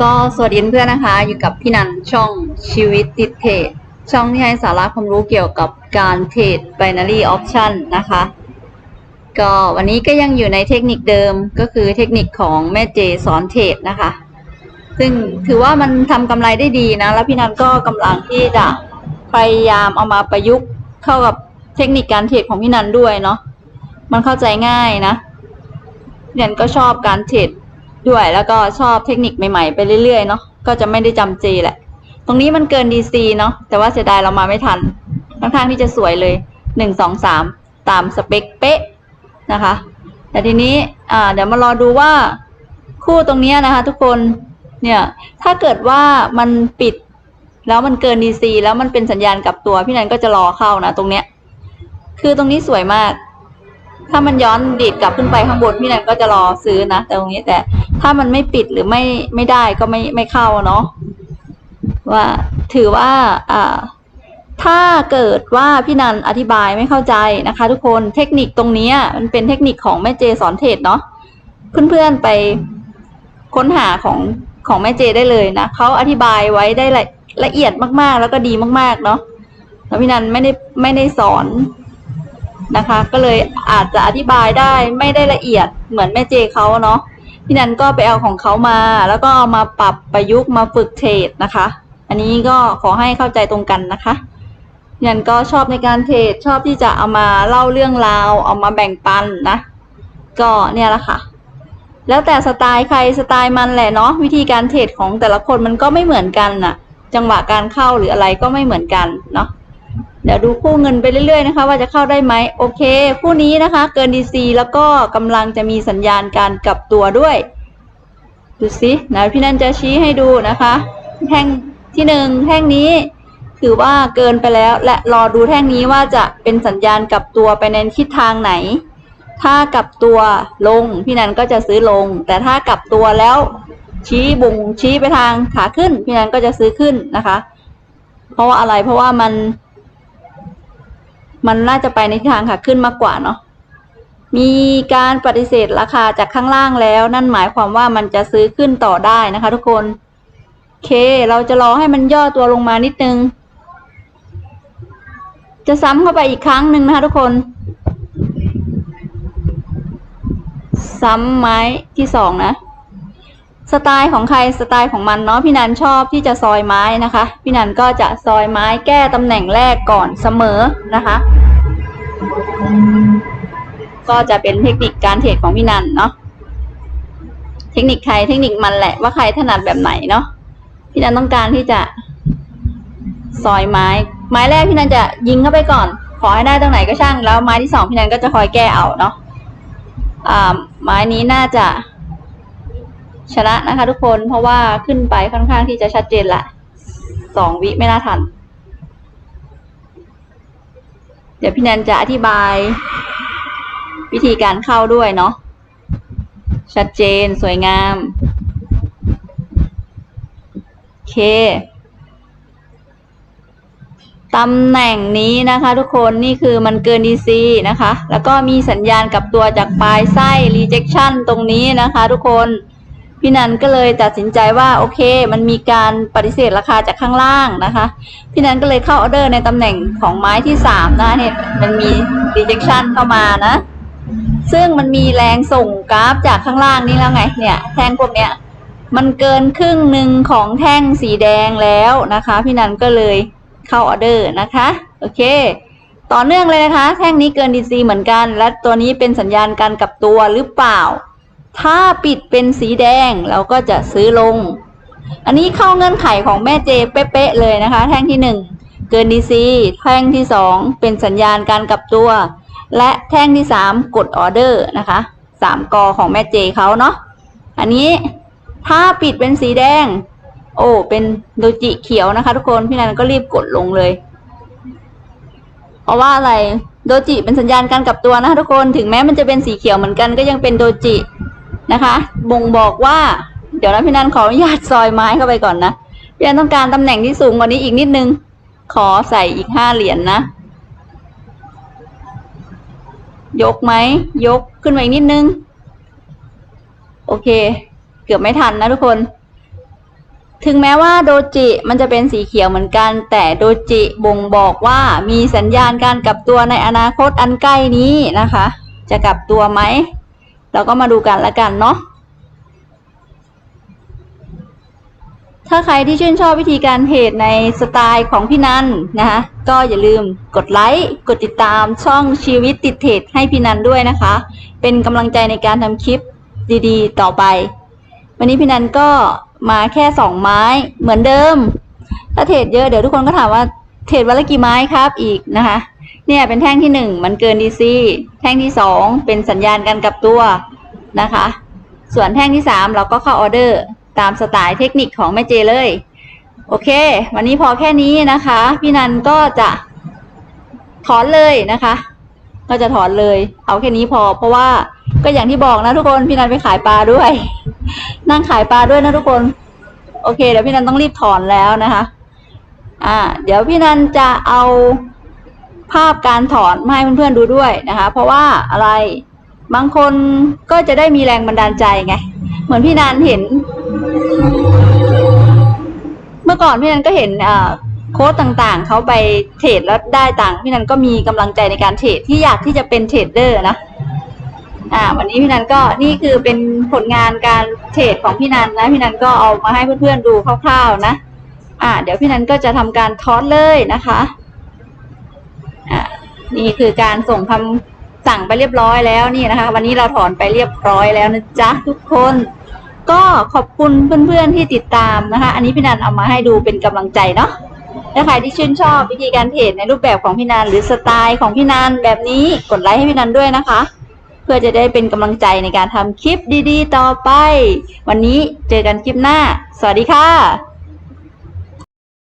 ก็สวัสดีเพื่อนนะคะ อยู่กับพี่นันช่องชีวิตติดเทรดช่องที่ให้สาระความรู้เกี่ยวกับการเทรด binary option นะคะ ก็วันนี้ก็ยังอยู่ในเทคนิคเดิมก็คือเทคนิคของแม่เจสอนเทรดนะคะ ซึ่งถือว่ามันทำกำไรได้ดีนะ แล้วพี่นันก็กำลังที่จะพยายามเอามาประยุกต์เข้ากับเทคนิคการเทรดของพี่นันด้วยเนาะมันเข้าใจง่ายนะพี่นันก็ชอบการเทรด ด้วยแล้วก็ชอบเทคนิคใหม่ๆไปเรื่อยๆเนาะก็จะไม่ได้จำเจแหละ ตรงนี้มันเกิน DC เนาะแต่ว่าเสียดายเรามาไม่ทันค่อนข้างที่จะสวยเลยหนึ่งสองสามตามสเปคเป๊ะนะคะ แต่ทีนี้อ่าเดี๋ยวมารอดูว่าคู่ตรงนี้นะคะ ทุกคนเนี่ยถ้าเกิดว่ามันปิดแล้วมันเกิน DC แล้วมันเป็นสัญญาณกลับตัวพี่นันก็จะรอเข้านะตรงเนี้ย คือตรงนี้สวยมาก ถ้ามันย้อนดีดกลับขึ้นไปข้างบนพี่นันก็จะรอซื้อนะแต่ตรงนี้แต่ถ้ามันไม่ปิดหรือไม่ไม่ได้ก็ไม่ไม่เข้าเนาะว่าถือว่าอ่าถ้าเกิดว่าพี่นันอธิบายไม่เข้าใจนะคะ ทุกคนเทคนิคตรงนี้มันเป็นเทคนิคของแม่เจสอนเทรดเนาะเพื่อนๆไปค้นหาของของแม่เจได้เลยนะเขาอธิบายไว้ได้ละละเอียดมากๆ แล้วก็ดีมากๆเนาะแล้วพี่นันไม่ได้ไม่ได้สอน นะคะ ก็เลยอาจจะอธิบายได้ไม่ได้ละเอียดเหมือนแม่เจเขาเนาะพี่นันก็ไปเอาของเขามา แล้วก็เอามาปรับประยุกต์มาฝึกเทรดนะคะ อันนี้ก็ขอให้เข้าใจตรงกันนะคะพี่นันก็ชอบในการเทรดชอบที่จะเอามาเล่าเรื่องราวเอามาแบ่งปันนะ ก็เนี่ยแหละค่ะแล้วแต่สไตล์ใครสไตล์มันแหละเนาะวิธีการเทรดของแต่ละคนมันก็ไม่เหมือนกันน่ะ จังหวะการเข้าหรืออะไรก็ไม่เหมือนกันเนาะ เดี๋ยวดูคู่เงินไปเรื่อยๆนะคะ ว่าจะเข้าได้ไหมโอเค คู่นี้นะคะ เกิน DC แล้วก็กำลังจะมีสัญญาณการกลับตัวด้วย ดูสินะพี่นันจะชี้ให้ดูนะคะ แท่งที่หนึ่งแท่งนี้ถือว่าเกินไปแล้ว และรอดูแท่งนี้ว่าจะเป็นสัญญาณกลับตัวไปในทิศทางไหน ถ้ากลับตัวลงพี่นันก็จะซื้อลง แต่ถ้ากลับตัวแล้วชี้บุงชี้ไปทางขาขึ้น พี่นันก็จะซื้อขึ้นนะคะ เพราะว่าอะไรเพราะว่ามัน มันน่าจะไปในทิศทางขาขึ้นมากกว่าเนาะมีการปฏิเสธราคาจากข้างล่างแล้ว นั่นหมายความว่ามันจะซื้อขึ้นต่อได้นะคะทุกคนโอเค เราจะรอให้มันย่อตัวลงมานิดนึง จะซ้ำเข้าไปอีกครั้งหนึ่งนะคะทุกคน ซ้ำไม้ที่สองนะ สไตล์ของใครสไตล์ของมันเนาะพี่นันชอบที่จะซอยไม้นะคะ พี่นันก็จะซอยไม้แก้ตำแหน่งแรกก่อนเสมอนะคะ ก็จะเป็นเทคนิคการเทรดของพี่นันเนาะเทคนิคใครเทคนิคมันแหละว่าใครถนัดแบบไหนเนาะพี่นันต้องการที่จะซอยไม้ ไม้แรกพี่นันจะยิงเข้าไปก่อน ขอให้ได้ตรงไหนก็ช่าง แล้วไม้ที่สองพี่นันก็จะคอยแก้เอาเนาะอ่าไม้นี้น่าจะชนะนะคะทุกคนเพราะว่าขึ้นไปค่อนข้างที่จะชัดเจนละสองวิไม่น่าทัน เดี๋ยวพี่แนนจะอธิบาย วิธีการเข้าด้วยเนาะชัดเจนสวยงามโอเคตำแหน่งนี้นะคะทุกคนนี่คือมันเกิน DC นะคะ แล้วก็มีสัญญาณกับตัวจากปลายไส้ rejection ตรงนี้นะคะทุกคน พี่นันก็เลยตัดสินใจว่าโอเค มันมีการปฏิเสธราคาจากข้างล่างนะคะ พี่นันก็เลยเข้าออเดอร์ในตำแหน่งของไม้ที่สามนะเนี่ยมันมี rejection เข้ามานะ ซึ่งมันมีแรงส่งกราฟจากข้างล่างนี่แล้วไงเนี่ยแท่งพวกเนี้ยมันเกินครึ่งหนึ่งของแท่งสีแดงแล้วนะคะ พี่นันก็เลยเข้าออเดอร์นะคะโอเค ต่อเนื่องเลยนะคะ แท่งนี้เกิน DC เหมือนกัน และตัวนี้เป็นสัญญาณการกลับตัวหรือเปล่า ถ้าปิดเป็นสีแดงเราก็จะซื้อลง อันนี้เข้าเงื่อนไขของแม่เจเป๊ะๆเลยนะคะ แท่งที่หนึ่งเกิน DC แท่งที่สองเป็นสัญญาณการกลับตัว และแท่งที่สามกดออเดอร์นะคะสามกอของแม่เจเขาเนาะอันนี้ถ้าปิดเป็นสีแดง โอ้เป็นโดจิเขียวนะคะ ทุกคนพี่นันก็รีบกดลงเลย เพราะว่าอะไรโดจิเป็นสัญญาณการกลับตัวนะคะทุกคนถึงแม้มันจะเป็นสีเขียวเหมือนกันก็ยังเป็นโดจิ นะคะ บ่งบอกว่า เดี๋ยวนะพี่นันขออนุญาตซอยไม้เข้าไปก่อนนะพี่นันต้องการตำแหน่งที่สูงกว่านี้อีกนิดนึง ขอใส่อีกห้าเหรียญนนะ ยกไหม ยกขึ้นมาอีกนิดนึง โอเค เกือบไม่ทันนะทุกคน ถึงแม้ว่าโดจิมันจะเป็นสีเขียวเหมือนกัน แต่โดจิบ่งบอกว่ามีสัญญาณการกลับตัวในอนาคตอันใกล้นี้นะคะ จะกลับตัวไหม เราก็มาดูกันละกันเนาะถ้าใครที่ชื่นชอบวิธีการเทรดในสไตล์ของพี่นันนะคะก็อย่าลืมกดไลค์กดติดตามช่องชีวิตติดเทรดให้พี่นันด้วยนะคะ เป็นกำลังใจในการทำคลิปดีๆ ต่อไป วันนี้พี่นันก็มาแค่สองไม้เหมือนเดิม ถ้าเทรดเยอะเดี๋ยวทุกคนก็ถามว่าเทรดวันละกี่ไม้ครับอีกนะคะ เนี่ยเป็นแท่งที่หนึ่งมันเกินดีซีแท่งที่สองเป็นสัญญาณการกลับตัวนะคะ ส่วนแท่งที่สามเราก็เข้าออเดอร์ตามสไตล์เทคนิคของแม่เจเลย โอเค วันนี้พอแค่นี้นะคะ พี่นันก็จะถอนเลยนะคะ ก็จะถอนเลย เอาแค่นี้พอ เพราะว่าก็อย่างที่บอกนะทุกคนพี่นันไปขายปลาด้วย นั่งขายปลาด้วยนะทุกคน โอเค เดี๋ยวพี่นันต้องรีบถอนแล้วนะคะ อ่า เดี๋ยวพี่นันจะเอา ภาพการถอนมาให้เพื่อนๆดูด้วยนะคะ เพราะว่าอะไรบางคนก็จะได้มีแรงบันดาลใจไง เหมือนพี่นันเห็น เมื่อก่อนพี่นันก็เห็นโค้ดต่างๆ เขาไปเทรดแล้วได้ตังค์พี่นันก็มีกำลังใจในการเทรดที่อยากที่จะเป็นเทรดเดอร์นะอ่า วันนี้พี่นันก็นี่คือเป็นผลงานการเทรดของพี่นันนะพี่นันก็เอามาให้เพื่อนๆดูคร่าวๆนะ อ่า เดี๋ยวพี่นันก็จะทำการทอสเลยนะคะ นี่คือการส่งคำสั่งไปเรียบร้อยแล้วนี่นะคะ วันนี้เราถอนไปเรียบร้อยแล้วนะจ๊ะทุกคน ก็ขอบคุณเพื่อนๆที่ติดตามนะคะ อันนี้พี่นันเอามาให้ดูเป็นกำลังใจเนาะถ้าใครที่ชื่นชอบวิธีการเทรดในรูปแบบของพี่นันหรือสไตล์ของพี่นันแบบนี้กดไลค์ให้พี่นันด้วยนะคะ เพื่อจะได้เป็นกำลังใจในการทำคลิปดีๆ ต่อไป วันนี้เจอกันคลิปหน้า สวัสดีค่ะ